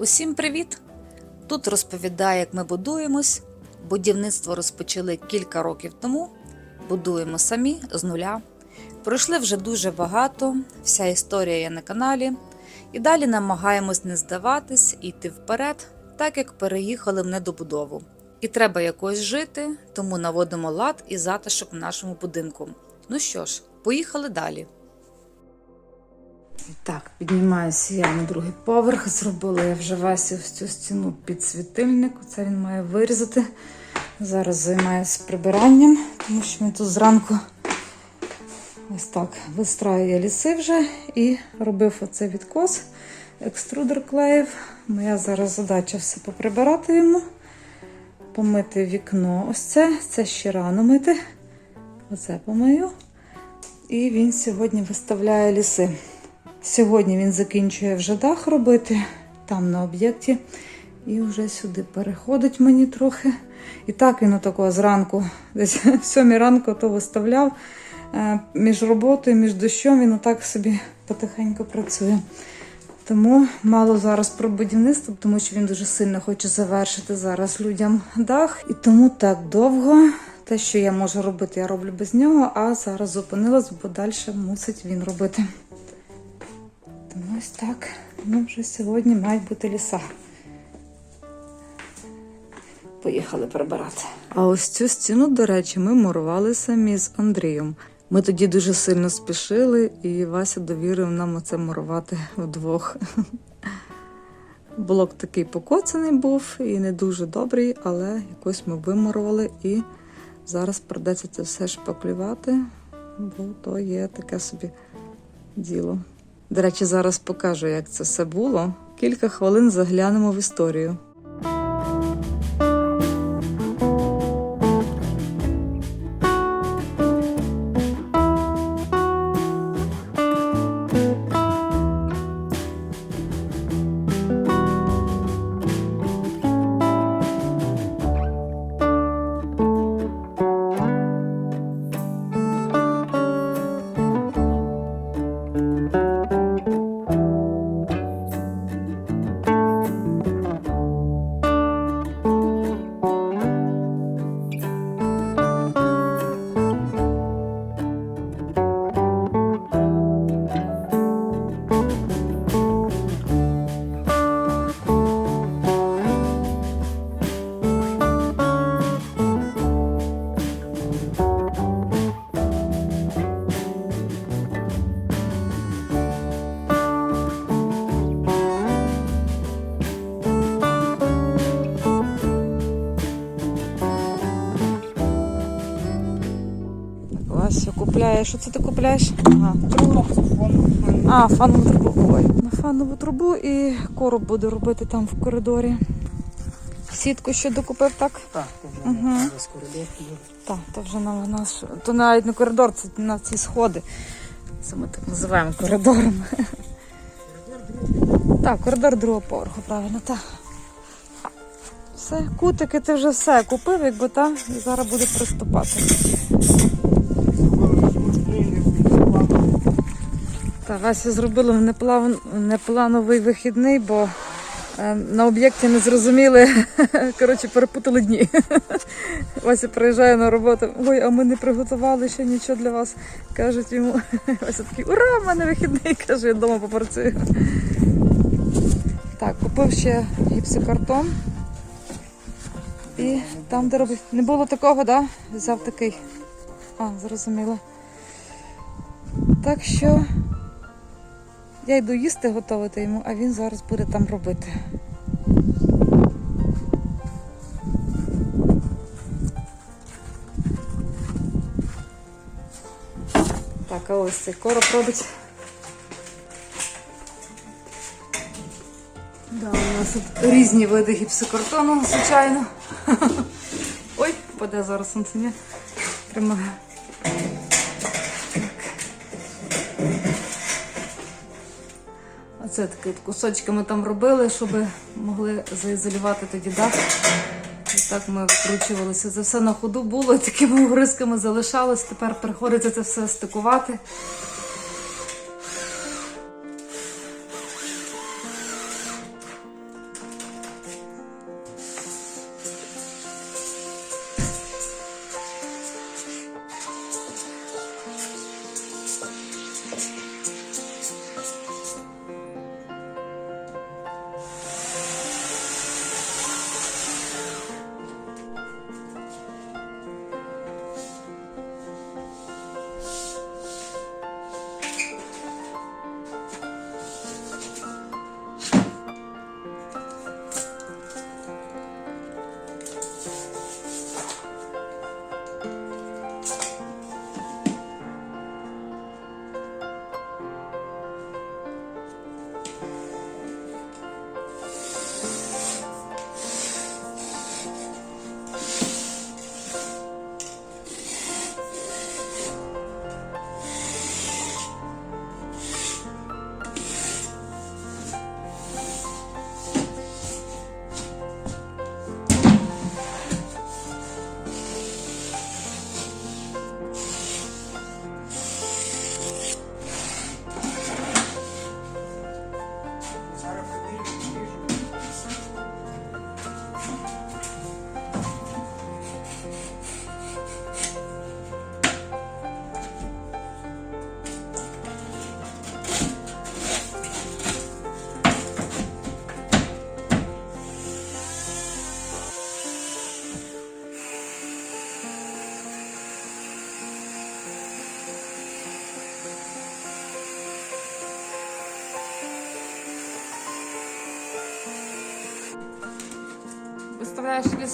Усім привіт! Тут розповідаю, як ми будуємось. Будівництво розпочали кілька років тому. Будуємо самі з нуля. Пройшли вже дуже багато, вся історія є на каналі. І далі намагаємось не здаватись йти вперед, так як переїхали в недобудову. І треба якось жити, тому наводимо лад і затишок в нашому будинку. Ну що ж, поїхали далі. Так, піднімаюся я на другий поверх. Зробила я вже весь ось цю стіну під світильник. Це він має вирізати. Зараз займаюся прибиранням, тому що він тут зранку ось так вистраює ліси вже і робив оцей відкос. Екструдер клеїв. Моя зараз задача все поприбирати йому, помити вікно. Ось це, це ще рано мити. Оце помию. І він сьогодні виставляє ліси. Сьогодні він закінчує вже дах робити там на об'єкті. І вже сюди переходить мені трохи. І так він отако зранку, десь в сьомій ранку то виставляв. Е, Між роботою, між дощом він отак собі потихеньку працює. Тому мало зараз про будівництво, тому що він дуже сильно хоче завершити зараз людям дах. І тому так довго. Те, що я можу робити, я роблю без нього, а зараз зупинилась, бо далі мусить він робити. Ось так. Ну, вже сьогодні мають бути ліса. Поїхали прибирати. А ось цю стіну, до речі, ми мурували самі з Андрієм. Ми тоді дуже сильно спішили, і Вася довірив нам оце мурувати вдвох. Блок такий покоцаний був і не дуже добрий, але якось ми вимурували і зараз придеться це все шпаклювати, бо то є таке собі діло. До речі, зараз покажу, як це все було. Кілька хвилин заглянемо в історію. Що це ти купляєш? Ага, трубу. А, фанову трубу. Ой, на фанову трубу і короб буде робити там в коридорі. Сітку ще докупив, так? Так, то вже коридор. Так, то вже на наш. То навіть не коридор, це на ці сходи. Це ми так називаємо коридором. Так, коридор другого поверху, правильно, так. Все, кутики ти вже все купив, якби так, і зараз буде приступати. Зробили зручний, не Та Вася зробила неплан... неплановий вихідний, бо е, на об'єкті не зрозуміли, коротше, перепутали дні. Вася приїжджає на роботу. Ой, а ми не приготували ще нічого для вас. Кажуть йому. Вася такий, ура, в мене вихідний, каже, я вдома попрацюю. Так, купив ще гіпсокартон. І там, де робить. Не було такого, да? Взяв такий. А, зрозуміло. Так що. Я йду їсти готувати йому, а він зараз буде там робити. Так, а ось цей короб робить. Да, у нас тут різні види гіпсокартону, звичайно. Ой, паде зараз сонце, ні? Тримаю. Такі кусочки ми там робили, щоб могли заізолювати тоді дах. І так ми вкручувалися. Це все на ходу було, такими угризками залишалось. Тепер приходиться це все стикувати.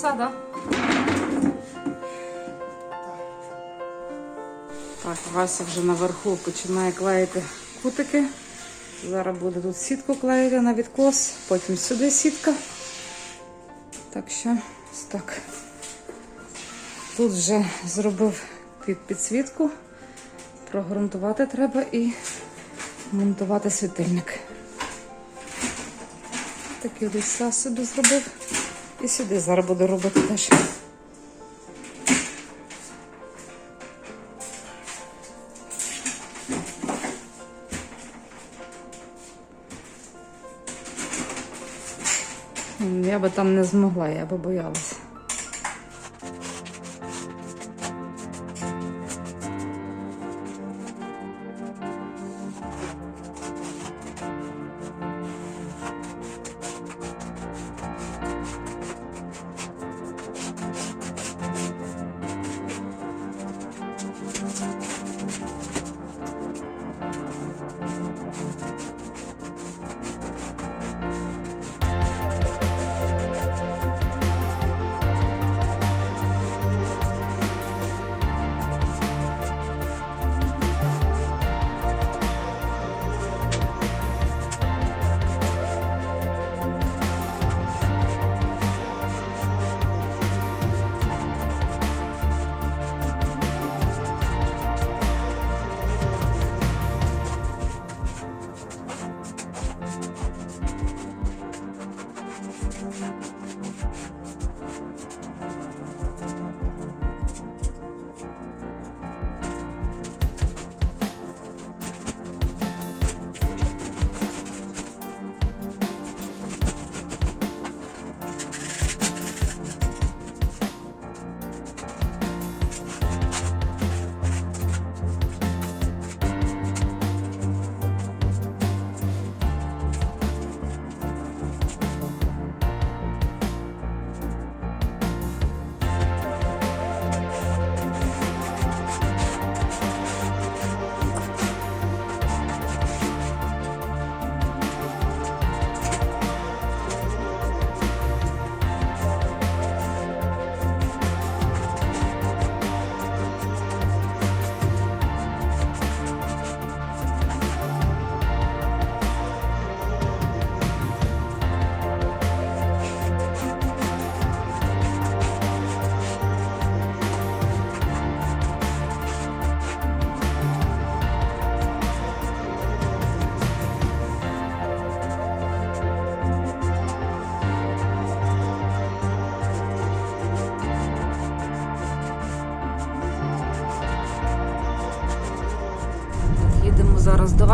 Так? Да? Так, Вася вже наверху починає клеїти кутики. Зараз буде тут сітку клеїти на відкос, потім сюди сітка. Так що ось так. Тут вже зробив під підсвітку. Прогрунтувати треба і монтувати світильник. Такий ліса собі зробив. І сюди зараз буду робити теж. Я би там не змогла, я би боялася.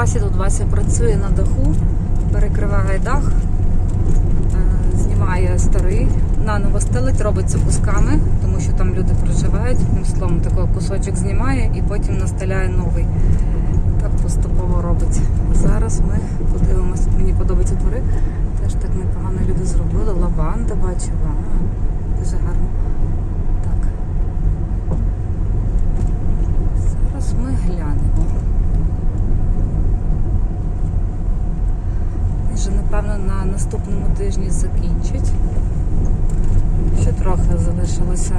Васі. Тут Вася працює на даху, перекриває дах, е, знімає старий, наново стелить, робиться кусками, тому що там люди проживають. Словом, такий кусочок знімає і потім настеляє новий. Так поступово робить. Зараз ми подивимося. Мені подобаються двори. Теж так непогано люди зробили. Лаванда бачу. А, дуже гарно. Так. Зараз ми глянемо. Вже, напевно, на наступному тижні закінчить. Ще трохи залишилося.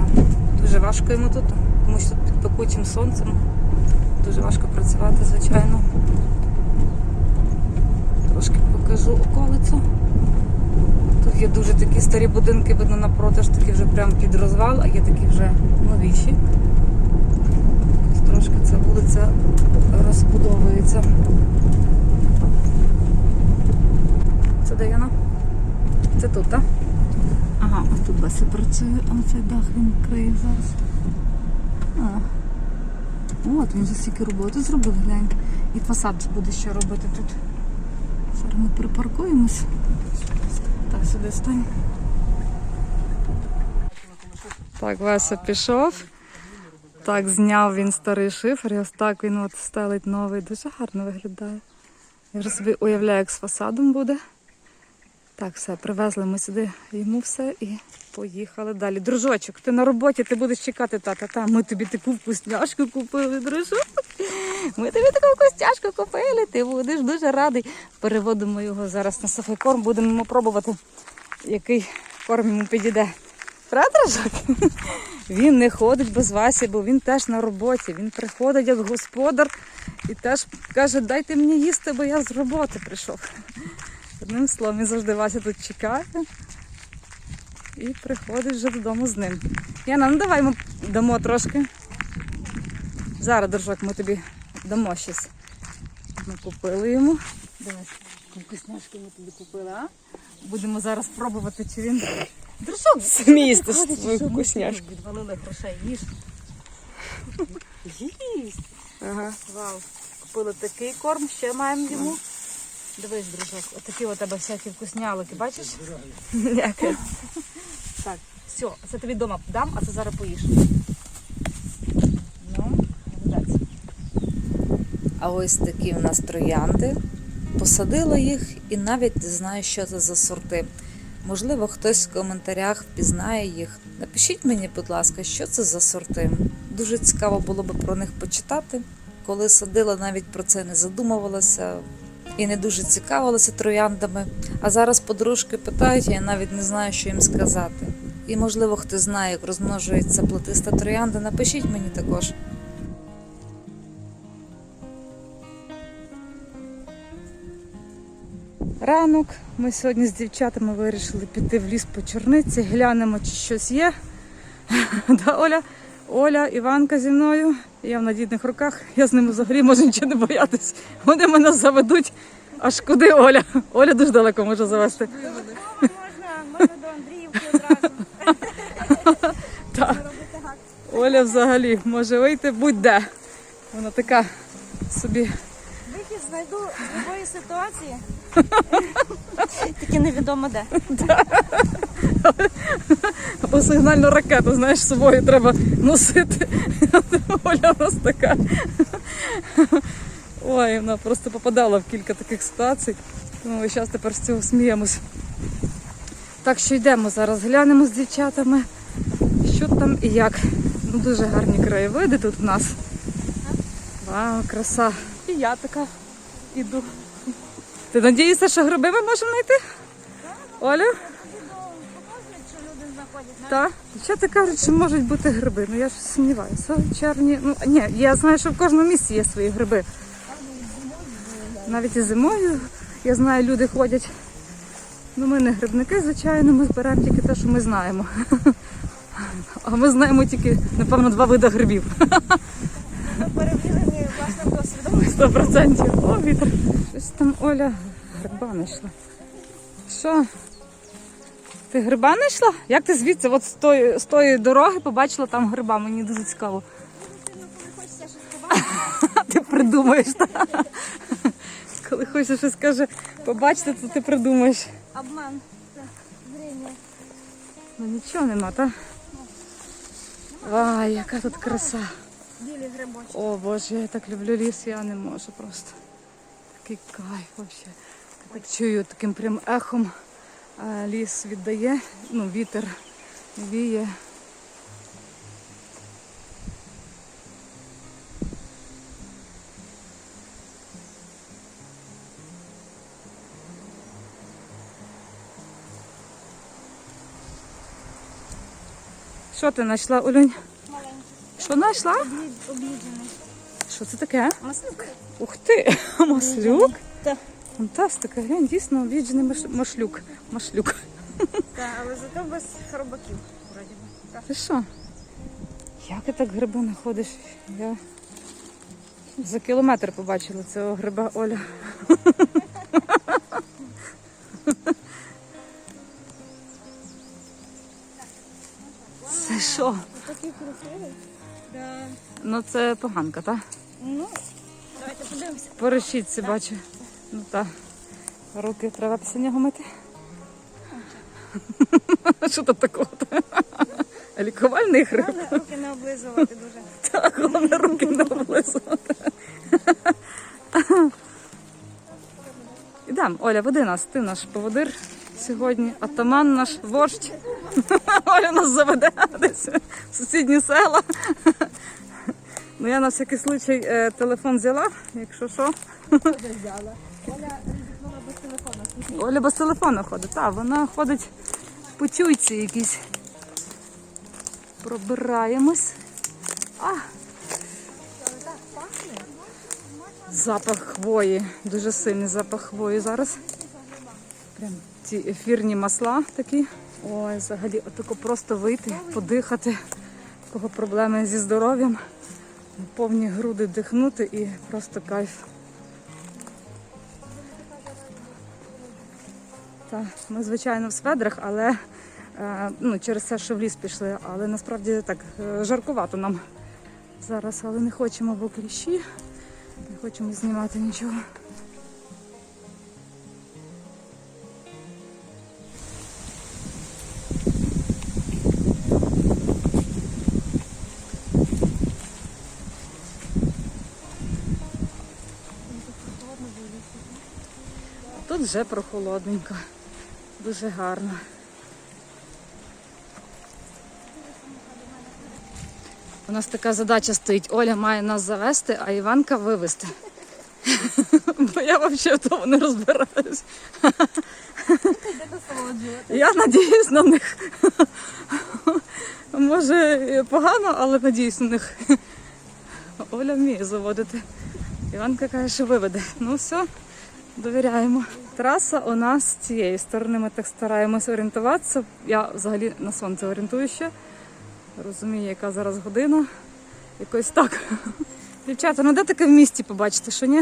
Дуже важко йому тут, тому що під пекучим сонцем. Дуже важко працювати, звичайно. Трошки покажу околицю. Тут є дуже такі старі будинки, видно напроти ж такі вже прямо під розвал, а є такі вже новіші. Ось Трошки ця вулиця розбудовується. Це де вона? Це тут, так? Ага, ось тут Вася працює, а цей дах він криє зараз. А. От, він вже стільки роботи зробив, глянь. І фасад буде ще робити тут. Зараз ми припаркуємось. Так, сюди стань. Так, Вася пішов. Так, зняв він старий шифер, і ось так він от стелить новий. Дуже гарно виглядає. Я вже собі уявляю, як з фасадом буде. Так, все, привезли ми сюди йому все і поїхали далі. Дружочок, ти на роботі, ти будеш чекати тата. Та ми тобі таку вкусняшку купили, дружок. Ми тобі таку вкусняшку купили, ти будеш дуже радий. Переводимо його зараз на софейкорм, будемо пробувати, який корм йому підійде. Правда, Жак? Він не ходить без Васі, бо він теж на роботі. Він приходить як господар і теж каже, дайте мені їсти, бо я з роботи прийшов. Одним словом, він завжди Вася тут чекає і приходить вже додому з ним. Яна, ну давай йому дамо трошки. Зараз, дружок, ми тобі дамо щось. Ми купили йому. Давай, вкусняшки ми тобі купили, а? Будемо зараз пробувати, чи він. Дружок, свою що ми вкусняшку. Відвалили грошей, їж. Їсть. Ага. Вау. Купили такий корм, ще маємо йому. Дивись, дружок, отакі у тебе всякі вкуснялики, бачиш? Дякую. Так, все, це тобі вдома дам, а це зараз поїш. Ну, молодець. А ось такі в нас троянди. Посадила їх і навіть не знаю, що це за сорти. Можливо, хтось в коментарях впізнає їх. Напишіть мені, будь ласка, що це за сорти. Дуже цікаво було би про них почитати. Коли садила, навіть про це не задумувалася і не дуже цікавилася трояндами. А зараз подружки питають, я навіть не знаю, що їм сказати. І можливо, хтось знає, як розмножується плетиста троянда. Напишіть мені також. Ранок. Ми сьогодні з дівчатами вирішили піти в ліс по чорниці, глянемо, чи щось є. Да, Оля, Оля, Іванка зі мною. Я в надійних руках. Я з ними взагалі можу нічого не боятись. Вони мене заведуть. Аж куди Оля? Оля дуже далеко може завести. Можна, можна до Андріївки одразу. Оля взагалі може вийти будь-де. Вона така собі. Вихід знайду з любої ситуації. Тільки невідомо де. Або сигнальну ракету, знаєш, з собою треба носити. Оля у нас така. Ой, вона просто попадала в кілька таких ситуацій. Тому ми зараз тепер з цього сміємось. Так що йдемо зараз, глянемо з дівчатами, що там і як. Ну, дуже гарні краєвиди тут в нас. Вау, краса. І я така іду. Ти надієшся, що гриби ми можемо знайти? Оля? Відео показують, що люди знаходять. Так. Дівчата кажуть, що можуть бути гриби. Ну я ж сумніваюся. Червні. Ну ні, я знаю, що в кожному місці є свої гриби. Навіть і зимою, я знаю, люди ходять. Ну, ми не грибники, звичайно, ми збираємо тільки те, що ми знаємо. А ми знаємо тільки, напевно, два види грибів. Перевірені власним досвідом. Сто процентів. О, вітер. Щось там Оля гриба знайшла. Що? Ти гриба знайшла? Як ти звідси, от з тої, з тої дороги побачила там гриба? Мені дуже цікаво. Ти придумаєш, так? Коли хочеш щось каже, побачити, то ти придумаєш. обман. Ну нічого нема, так? Ай, яка тут краса. Білі грибочки. О Боже, я так люблю ліс, я не можу просто. Такий кайф вообще. Так чую таким прям ехом. Ліс віддає, ну, вітер віє. Що ти знайшла, Олюнь? Що знайшла? Облід- Що це таке? Маслюк. Ух ти! Маслюк? Так. Фантастика, глянь, дійсно обіджений маш... машлюк. Машлюк. Так, але зато без хробаків. Вроді. Так. Ти що? Як ти так гриби знаходиш? Я за кілометр побачила цього гриба Оля. Це що? Такий красивий. Ну це поганка, так? Ну, давайте подивимося. По решітці бачу. Ну так. Руки треба після нього мити. Що тут такого? Лікувальний гриб. Головне руки не облизувати дуже. Так, головне руки не облизувати. Ідемо, Оля, веди нас, ти наш поводир сьогодні, атаман наш вождь. Оля нас заведе десь в сусідні села. Ну я на всякий случай е, телефон взяла, якщо що. Оля без телефону. Оля без телефону ходить. Так, вона ходить по чуйці якісь. Пробираємось. А! Запах хвої. Дуже сильний запах хвої зараз. Прям ці ефірні масла такі. Ой, взагалі, отако просто вийти, подихати. У Кого проблеми зі здоров'ям. Повні груди дихнути і просто кайф. Так, ми, звичайно, в сведрах, але е, ну, через те, що в ліс пішли, але насправді так е, жаркувато нам зараз, але не хочемо, бо кліщі, не хочемо знімати нічого. Тут вже прохолодненько, дуже гарно. У нас така задача стоїть. Оля має нас завести, а Іванка вивезти. Бо я взагалі в тому не розбираюсь. Я надіюсь на них. Може погано, але надіюсь на них. Оля вміє заводити. Іванка каже, що виведе. Ну все, довіряємо. Траса у нас з цієї сторони. Ми так стараємося орієнтуватися. Я взагалі на сонце орієнтую ще. Розумію, яка зараз година. Якось так. Дівчата, ну де таке в місті побачите, що ні?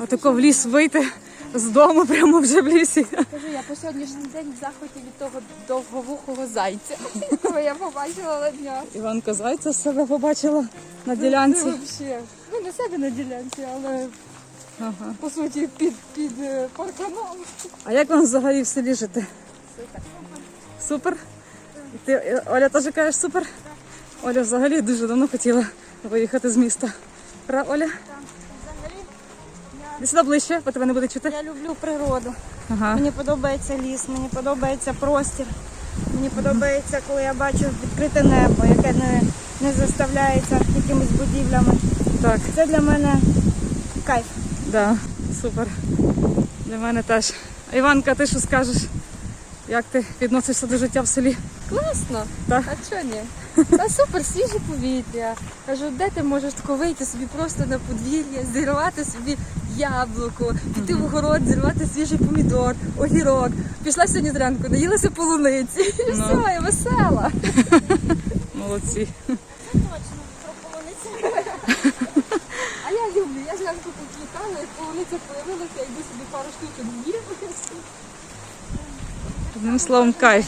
Отако в ліс вийти з дому прямо вже в лісі. Кажу, я по сьогоднішній день в захваті від того довговухого зайця, якого я побачила на днях. Іванка Зайця себе побачила на ділянці. Ну не себе на ділянці, але Ага. по суті під, під е, парканом. А як вам взагалі в селі жити? Супер. І Ти, е, Оля теж кажеш супер? Оля взагалі дуже давно хотіла виїхати з міста. Пра, Оля? Взагалі, Іди сюди ближче, бо тебе не буде чути. я люблю природу. Ага. Мені подобається ліс, мені подобається простір. Мені подобається, коли я бачу відкрите небо, яке не, не заставляється якимись будівлями. Так, Це для мене кайф. Да, супер. Для мене теж. Іванка, ти що скажеш? Як ти відносишся до життя в селі? Класно. Так. А чого ні? Та супер, свіже повітря. Кажу, де ти можеш тако вийти собі просто на подвір'я, зірвати собі яблуко, піти в огород, зірвати свіжий помідор, огірок. Пішла сьогодні зранку, наїлася полуниці. І Ну. все, я весела. Молодці. Точно, про полуницю. А я люблю, я зранку як полуниця якби собі пару штучок з'їла. Одним словом, кайф.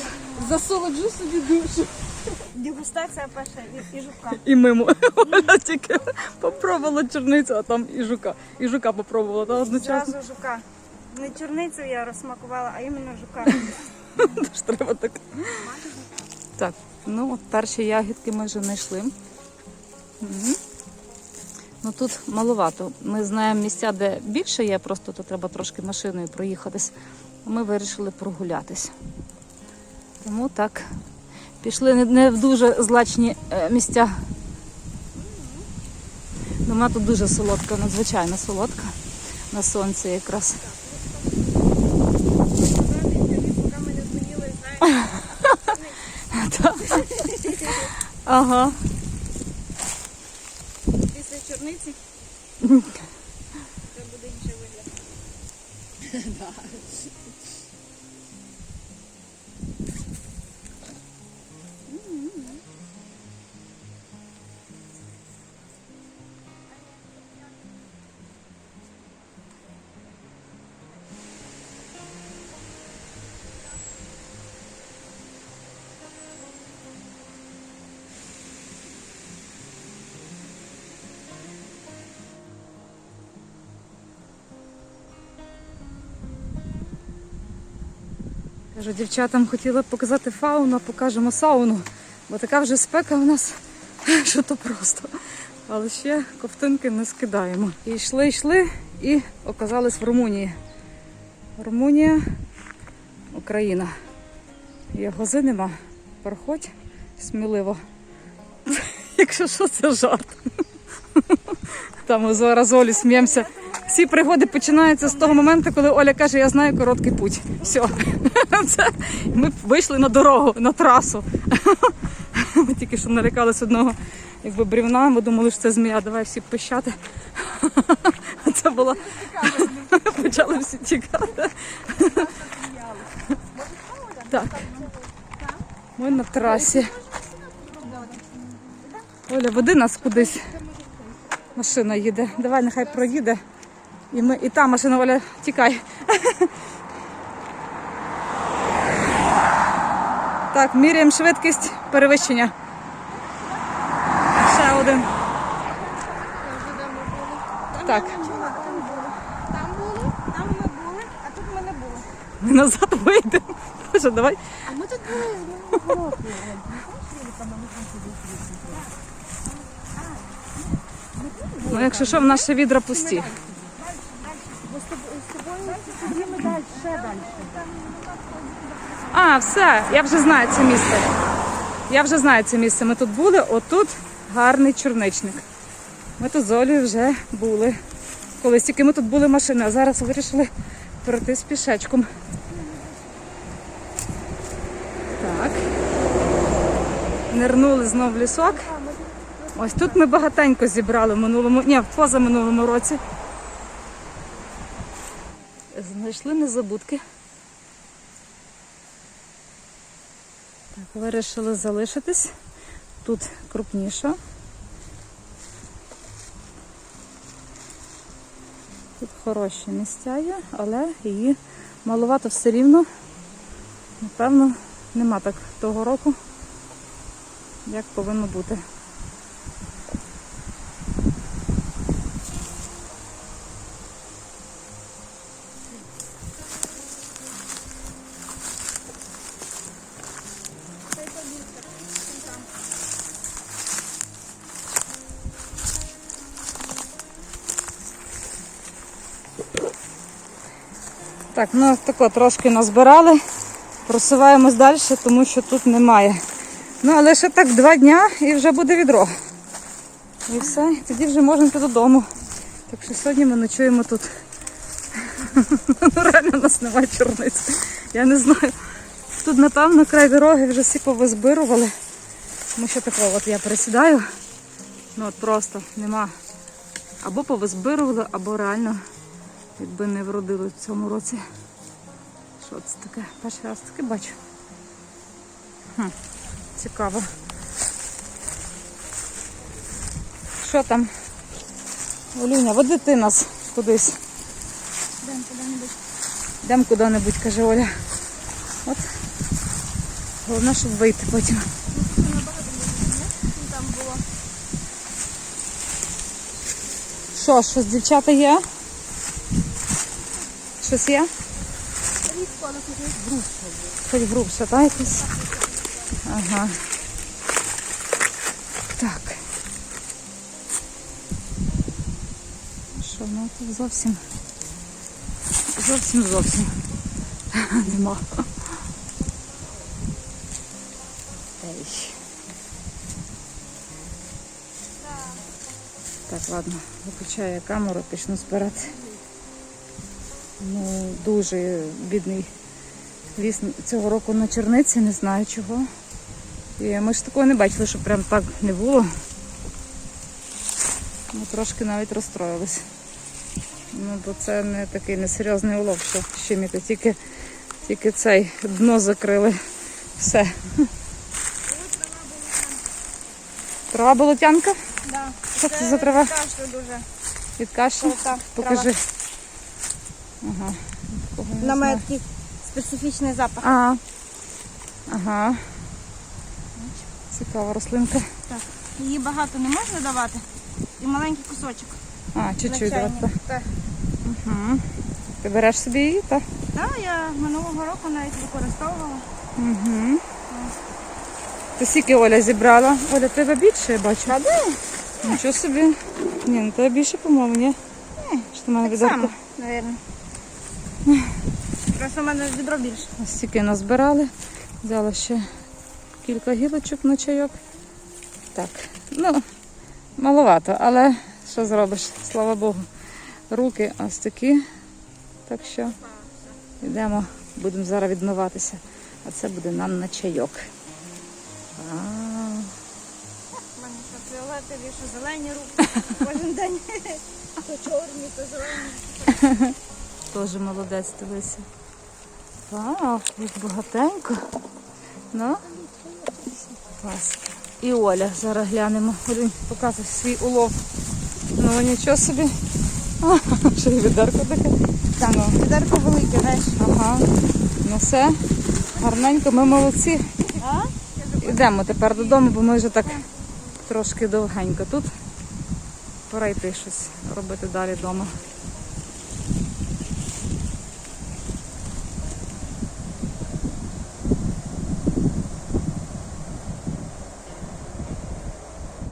Засолоджу собі душу. Дегустація перша і, і жувка. І мимо. Оля тільки попробувала чорницю, а там і жука. І жука попробувала, та одночасно. Зразу жука. Не чорницю я розсмакувала, а іменно жука. Тож треба так. Так, ну от перші ягідки ми вже знайшли. Мгм. Ну тут маловато. Ми знаємо місця, де більше є, просто то треба трошки машиною проїхатись. Ми вирішили прогулятись. Тому так. Пішли не- в дуже злачні е, місця. Ну, Вона тут дуже солодка, надзвичайно солодка. На сонці якраз. Ага. Після чорниці це буде інший вигляд. Кажу, дівчатам хотіла показати фауну, покажемо сауну. Бо така вже спека у нас, що то просто. Але ще ковтинки не скидаємо. І йшли, йшли і оказались в Румунії. Румунія, Україна. Ягози нема. Проходь сміливо. Якщо що, це жарт. Там зараз Олі сміємося. Всі пригоди починаються з того моменту, коли Оля каже, я знаю короткий путь. Все. Це, ми вийшли на дорогу, на трасу. Ми тільки що налякались одного якби брівна, ми думали, що це змія, давай всі пищати. Це було. Почали всі тікати. Так. Ми на трасі. Оля, веди нас кудись. Машина їде. Давай, нехай проїде. І, ми, і та машина, Оля, тікай. Так, міряємо швидкість перевищення. Ще один. Так, Там були, там ми були, а тут ми не були. назад вийдемо. Боже, давай. А ми тут були з. Ну, якщо що, в ще відра пусті. А, все, я вже знаю це місце. Я вже знаю це місце. Ми тут були, отут гарний чорничник. Ми тут з Олею вже були. Колись тільки ми тут були машини, а зараз вирішили пройтись пішечком. Так. Нирнули знов в лісок. Ось тут ми багатенько зібрали минулому, ні, в позаминулому році. Знайшли незабудки. Так, вирішили залишитись. Тут крупніша. Тут хороші місця є, але її малувато все рівно. Напевно, нема так того року, як повинно бути. Так, ну тако трошки назбирали. Просуваємось далі, тому що тут немає. Ну, але ще так два дня і вже буде відро. І все, тоді вже можна йти додому. Так що сьогодні ми ночуємо тут. Ну, реально у нас немає чорниць. Я не знаю. Тут, напевно, край дороги вже всі повизбирували. Тому що такого от я пересідаю. Ну от просто нема. Або повизбирували, або реально якби не вродили в цьому році. Що це таке? Перший раз таке бачу. Хм, цікаво. Що там? Олюня, води ти нас кудись. Йдемо куди-небудь. Йдемо куди-небудь, каже Оля. От. Головне, щоб вийти потім. Було. Що, щось дівчата є? Щось є? Різко, але тут є Хоч грубше, так, якось? Ага. Так. Що, ну тут зовсім. Зовсім зовсім. Нема. Ей. Так, ладно, виключаю камеру, почну збирати. Ну, дуже бідний ліс цього року на черниці, не знаю чого. І ми ж такого не бачили, що прям так не було. Ми трошки навіть розстроїлись. Ну, бо це не такий несерйозний улов, що щеміти. Тільки, тільки цей дно закрили. Все. Трава болотянка? Да. Що це за трава? Кашлю дуже. Від кашлю? Покажи. Ага. Такого не Вона має знаю. такий специфічний запах. А. Ага. Цікава рослинка. Так. Її багато не можна давати. І маленький кусочок. А, чуть-чуть. чайник. так. Так. Угу. Ти береш собі її, так? Так, я минулого року навіть використовувала. Угу. Ти скільки Оля зібрала? Оля, тебе більше я бачу. А де? Нічого собі. Ні, ну тебе більше, по-моєму, ні? Що ти в мене Так само, мабуть. Просто в мене відро більше. Ось стільки назбирали. Взяла ще кілька гілочок на чайок. Так, ну, маловато, але що зробиш? Слава Богу. Руки ось такі. Так що йдемо, будемо зараз відмиватися. А це буде нам на чайок. А, фіолетові, що зелені руки. Кожен день то чорні, то зелені. Теж молодець, дивися. Вау, як багатенько. Ну, клас. І Оля, зараз глянемо. Олюнь, показуй свій улов. Ну нічого собі. А, ще й відерко таке. Так, Ну. відерко велике, знаєш. Ага. Ну все, гарненько, ми молодці. Йдемо тепер додому, бо ми вже так трошки довгенько тут. Пора йти щось робити далі вдома.